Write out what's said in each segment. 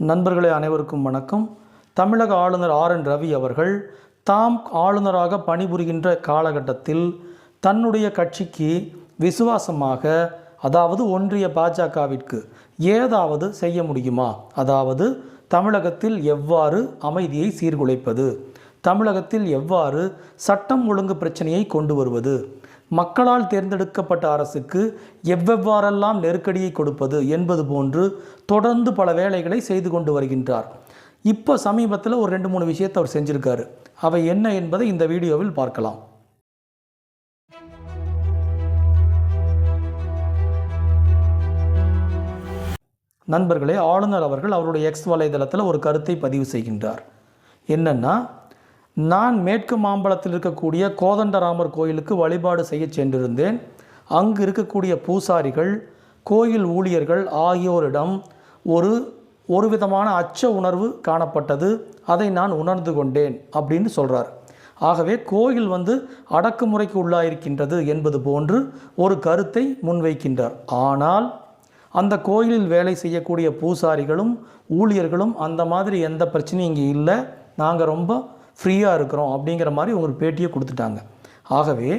நண்பர்களே அனைவருக்கும் வணக்கம். தமிழக ஆளுநர் ஆர் என் ரவி அவர்கள் தாம் ஆளுநராக பணிபுரிகின்ற காலகட்டத்தில் தன்னுடைய கட்சிக்கு விசுவாசமாக அதாவது ஒன்றிய பாஜகவிற்கு ஏதாவது செய்ய முடியுமா? அதாவது தமிழகத்தில் எவ்வாறு அமைதியை சீர்குலைப்பது? தமிழகத்தில் எவ்வாறு சட்டம் ஒழுங்கு பிரச்சனையை கொண்டு வருவது? மக்களால் தேர்ந்தெடுக்கப்பட்ட அரசுக்கு எவ்வெவ்வாறெல்லாம் நெருக்கடியை கொடுப்பது என்பது போன்று தொடர்ந்து பல வேலைகளை செய்து கொண்டு வருகின்றார். இப்போ சமீபத்தில் ஒரு ரெண்டு மூணு விஷயத்தை அவர் செஞ்சுருக்காரு. அவை என்ன என்பதை இந்த வீடியோவில் பார்க்கலாம். நண்பர்களே ஆளுநர் அவர்கள் அவருடைய எக்ஸ் வலைதளத்தில் ஒரு கருத்தை பதிவு செய்கின்றார். என்னென்னா நான் மேற்கு மாம்பலத்தில் இருக்கக்கூடிய கோதண்டராமர் கோயிலுக்கு வழிபாடு செய்ய சென்றிருந்தேன். அங்கு இருக்கக்கூடிய பூசாரிகள் கோயில் ஊழியர்கள் ஆகியோரிடம் ஒரு ஒரு விதமான அச்ச உணர்வு காணப்பட்டது. அதை நான் உணர்ந்து கொண்டேன் அப்படின்னு சொல்கிறார் ஆகவே கோயில் வந்து அடக்குமுறைக்கு உள்ளாயிருக்கின்றது என்பது போன்று ஒரு கருத்தை முன்வைக்கின்றார். ஆனால் அந்த கோயிலில் வேலை செய்யக்கூடிய பூசாரிகளும் ஊழியர்களும் அந்த மாதிரி எந்த பிரச்சனையும் இங்கே இல்லை. நாங்கள் ரொம்ப ஃப்ரீயாக இருக்கிறோம் அப்படிங்கிற மாதிரி ஒரு பேட்டியை கொடுத்துட்டாங்க. ஆகவே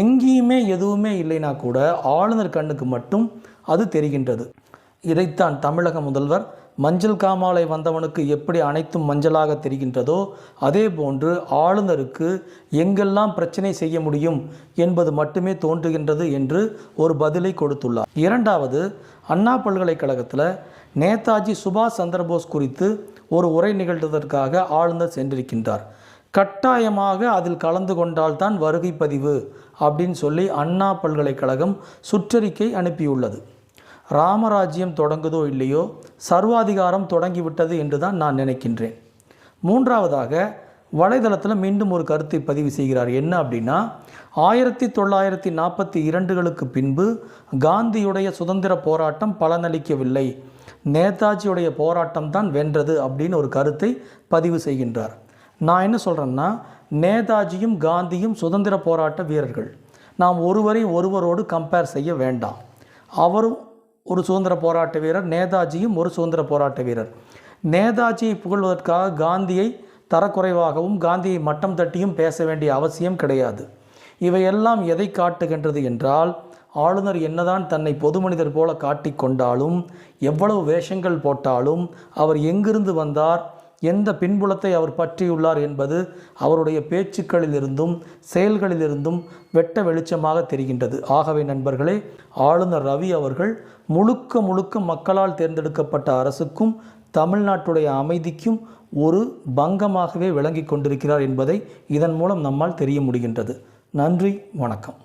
எங்கேயுமே எதுவுமே இல்லைனா கூட ஆளுநர் கண்ணுக்கு மட்டும் அது தெரிகின்றது. இதைத்தான் தமிழக முதல்வர் மஞ்சள் காமாலை வந்தவனுக்கு எப்படி அனைத்தும் மஞ்சளாக தெரிகின்றதோ அதே போன்று ஆளுநருக்கு எங்கெல்லாம் பிரச்சனை செய்ய முடியும் என்பது மட்டுமே தோன்றுகின்றது என்று ஒரு பதிலை கொடுத்துள்ளார். இரண்டாவது அண்ணா பல்கலைக்கழகத்தில் நேதாஜி சுபாஷ் சந்திரபோஸ் குறித்து ஒரு உரை நிகழ்த்துவதற்காக ஆழ்ந்த சென்றிருக்கின்றார். கட்டாயமாக அதில் கலந்து கொண்டால்தான் வருகை பதிவு அப்படின்னு சொல்லி அண்ணா பல்கலைக்கழகம் சுற்றறிக்கை அனுப்பியுள்ளது. ராமராஜ்யம் தொடங்குதோ இல்லையோ சர்வாதிகாரம் தொடங்கிவிட்டது என்று தான் நான் நினைக்கின்றேன். மூன்றாவதாக வலைதளத்தில் மீண்டும் ஒரு கருத்தை பதிவு செய்கிறார். என்ன அப்படின்னா ஆயிரத்தி தொள்ளாயிரத்தி நாற்பத்தி இரண்டுகளுக்கு பின்பு காந்தியுடைய சுதந்திர போராட்டம் பலனளிக்கவில்லை. நேதாஜியுடைய போராட்டம் தான் வென்றது அப்படின்னு ஒரு கருத்தை பதிவு செய்கின்றார். நான் என்ன சொல்கிறேன்னா நேதாஜியும் காந்தியும் சுதந்திர போராட்ட வீரர்கள். நாம் ஒருவரை ஒருவரோடு கம்பேர் செய்ய வேண்டாம். அவரும் ஒரு சுதந்திர போராட்ட வீரர் நேதாஜியும் ஒரு சுதந்திர போராட்ட வீரர். நேதாஜியை புகழ்வதற்காக காந்தியை தரக்குறைவாகவும் காந்தியை மட்டம் தட்டியும் பேச வேண்டிய அவசியம் கிடையாது. இவையெல்லாம் எதை காட்டுகின்றது என்றால் ஆளுநர் என்னதான் தன்னை பொது மனிதர் போல காட்டிக்கொண்டாலும் எவ்வளவு வேஷங்கள் போட்டாலும் அவர் எங்கிருந்து வந்தார் எந்த பின்புலத்தை அவர் பற்றியுள்ளார் என்பது அவருடைய பேச்சுக்களிலிருந்தும் செயல்களிலிருந்தும் வெட்ட வெளிச்சமாக தெரிகின்றது. ஆகவே நண்பர்களே ஆளுநர் ரவி அவர்கள் முழுக்க முழுக்க மக்களால் தேர்ந்தெடுக்கப்பட்ட அரசுக்கும் தமிழ்நாட்டுடைய அமைதிக்கும் ஒரு பங்கமாகவே விளங்கி கொண்டிருக்கிறார் என்பதை இதன் மூலம் நம்மால் தெரிய முடிகின்றது. நன்றி வணக்கம்.